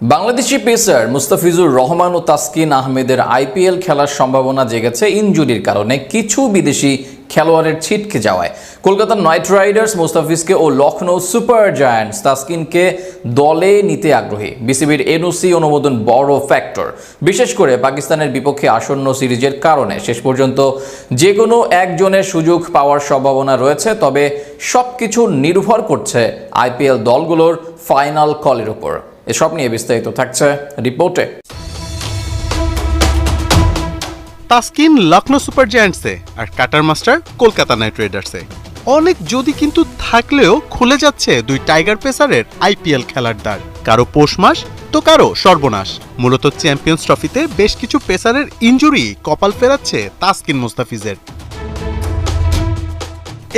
Bangladeshi pacer Mustafizur Rahman ও তাসকিন আহমেদের IPL খেলার সম্ভাবনা জেগেছে ইনজুরির কারণে কিছু বিদেশি খেলোয়াড়ের ছিটকে যাওয়ায়। কলকাতার নাইট রাইডার্স মুস্তাফিজকে ও লখনৌ সুপার জায়ান্টস তাসকিনকে দলে নিতে আগ্রহী। বিসিবির এনওসি অনুমোদন বড় ফ্যাক্টর। বিশেষ করে পাকিস্তানের বিপক্ষে আসন্ন সিরিজের কারণে। শেষ পর্যন্ত যে কোনো একজনের সুযোগ পাওয়ার সম্ভাবনা রয়েছে, তবে সবকিছু নির্ভর করছে আইপিএল দলগুলোর ফাইনাল কলের উপর। এসব নিয়ে বিস্তারিত থাকছে রিপোর্টে। তাসকিন লখনৌ সুপার জায়ান্টসে আর কাটার মাস্টার কলকাতা নাইট রাইডার্সে। অনেক যদি কিন্তু থাকলেও খুলে যাচ্ছে দুই টাইগার পেসারের আইপিএল খেলার দ্বার। কারও পৌষ মাস, তো কারও সর্বনাশ। মূলত চ্যাম্পিয়ন্স ট্রফিতে বেশ কিছু পেসারের ইনজুরি কপাল ফেরাচ্ছে তাসকিন মুস্তাফিজের।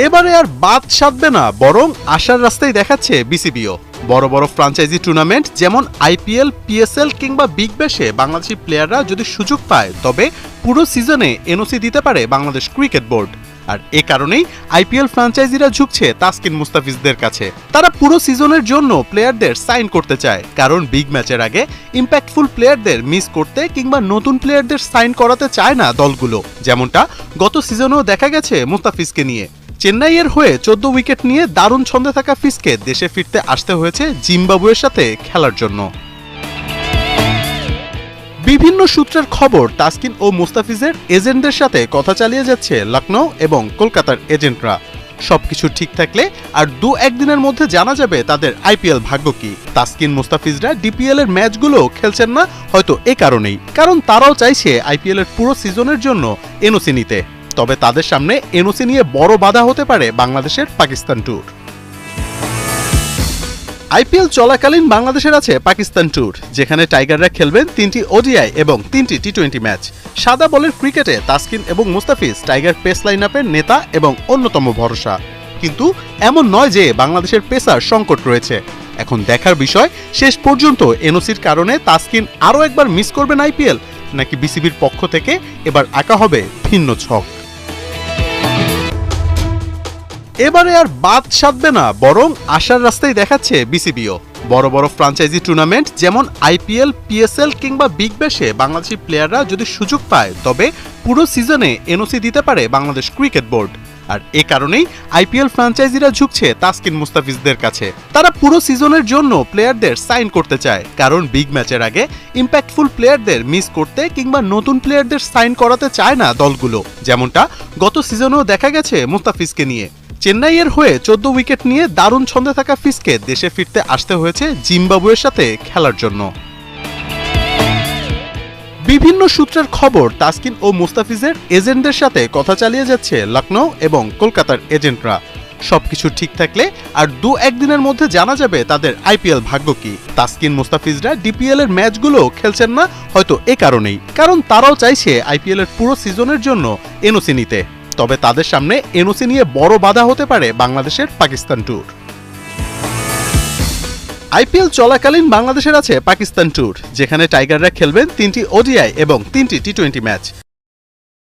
এবারে আর বাদ সাধবে না, বরং আশার রাস্তায় দেখাচ্ছে বিসিবিও। বড় বড় ফ্রাঞ্চাইজি টুর্নামেন্ট যেমন আইপিএল পিএসএল কিংবা বিগ ব্যাশে বাংলাদেশি প্লেয়াররা যদি সুযোগ পায়, তবে পুরো সিজনে এনওসি দিতে পারে বাংলাদেশ ক্রিকেট বোর্ড আর এ কারণেই আইপিএল ফ্রাঞ্চাইজিরা ঝুঁকছে তাসকিন মুস্তাফিজদের কাছে। তারা পুরো সিজনের জন্য প্লেয়ারদের সাইন করতে চায়, কারণ বিগ ম্যাচের আগে ইম্প্যাক্টফুল প্লেয়ারদের মিস করতে কিংবা নতুন প্লেয়ারদের সাইন করাতে চায় না দলগুলো। যেমনটা গত সিজনেও দেখা গেছে মুস্তাফিজকে নিয়ে। চেন্নাইয়ের হয়ে চোদ্দ উইকেট নিয়ে দারুণ ছন্দে থাকা ফিসকে দেশে ফিরতে আসতে হয়েছে জিম্বাবুয়ের সাথে খেলার জন্য। বিভিন্ন সূত্রের খবর, তাসকিন ও মুস্তাফিজের এজেন্টদের সাথে কথা চালিয়ে যাচ্ছে লখনৌ এবং কলকাতার এজেন্টরা। সবকিছু ঠিক থাকলে আর দু একদিনের মধ্যে জানা যাবে তাদের আইপিএল ভাগ্য কি। তাসকিন, মুস্তাফিজরা ডিপিএল এর ম্যাচগুলো খেলছেন না, হয়তো এ কারণেই। কারণ তারাও চাইছে আইপিএল এর পুরো সিজনের জন্য এনওসি নিতে। তবে তাদের সামনে এনওসি নিয়ে বড় বাধা হতে পারে বাংলাদেশের পাকিস্তান ট্যুর। আইপিএল চলাকালীন বাংলাদেশের আছে পাকিস্তান ট্যুর, যেখানে টাইগাররা খেলবেন তিনটি ওডিআই এবং তিনটি টি টোয়েন্টি ম্যাচ। সাদা বলের ক্রিকেটে তাসকিন এবং মুস্তাফিজ টাইগার পেস লাইন আপের নেতা এবং অন্যতম ভরসা। কিন্তু এমন নয় যে বাংলাদেশের পেসার সংকট রয়েছে। এখন দেখার বিষয়, শেষ পর্যন্ত এনওসির কারণে তাসকিন আরও একবার মিস করবেন আইপিএল, নাকি বিসিবির পক্ষ থেকে এবার আঁকা হবে ভিন্ন ছক। এবারে আর বাদ সাধবে না, বরং আশার রাস্তায় দেখাচ্ছে বিসিবিও। বড় বড় ফ্রাঞ্চাইজি টুর্নামেন্ট যেমন আইপিএল, পিএসএল কিংবা বিগ ব্যাশে বাংলাদেশি প্লেয়াররা যদি সুযোগ পায়, তবে পুরো সিজনে এনওসি দিতে পারে বাংলাদেশ ক্রিকেট বোর্ড আর এ কারণেই আইপিএল ফ্রাঞ্চাইজিরা ঝুঁকছে তাসকিন মুস্তাফিজদের কাছে। তারা পুরো সিজনের জন্য প্লেয়ারদের সাইন করতে চায়, কারণ বিগ ম্যাচের আগে ইম্প্যাক্টফুল প্লেয়ারদের মিস করতে কিংবা নতুন প্লেয়ারদের সাইন করাতে চায় না দলগুলো। যেমনটা গত সিজনেও দেখা গেছে মুস্তাফিজকে নিয়ে। চেন্নাইয়ের হয়ে চোদ্দ উইকেট নিয়ে দারুণ ছন্দে থাকা ফিসকে দেশে ফিরতে আসতে হয়েছে জিম্বাবুয়ের সাথে খেলার জন্য। বিভিন্ন সূত্রের খবর, তাসকিন ও মুস্তাফিজের এজেন্টদের সাথে কথা চালিয়ে যাচ্ছে লখনৌ এবং কলকাতার এজেন্টরা। সবকিছু ঠিক থাকলে আর দু একদিনের মধ্যে জানা যাবে তাদের আইপিএল ভাগ্য কি। তাসকিন, মুস্তাফিজরা ডিপিএল এর ম্যাচগুলো খেলছেন না, হয়তো এ কারণেই। কারণ তারাও চাইছে আইপিএল এর পুরো সিজনের জন্য এনওসি নিতে। তবে তাদের সামনে এনওসি নিয়ে বড় বাধা হতে পারে বাংলাদেশের পাকিস্তান ট্যুর আইপিএল চলাকালীন বাংলাদেশের আছে পাকিস্তান ট্যুর যেখানে টাইগাররা খেলবেন তিনটি ওডিআই এবং তিনটি টি টোয়েন্টি ম্যাচ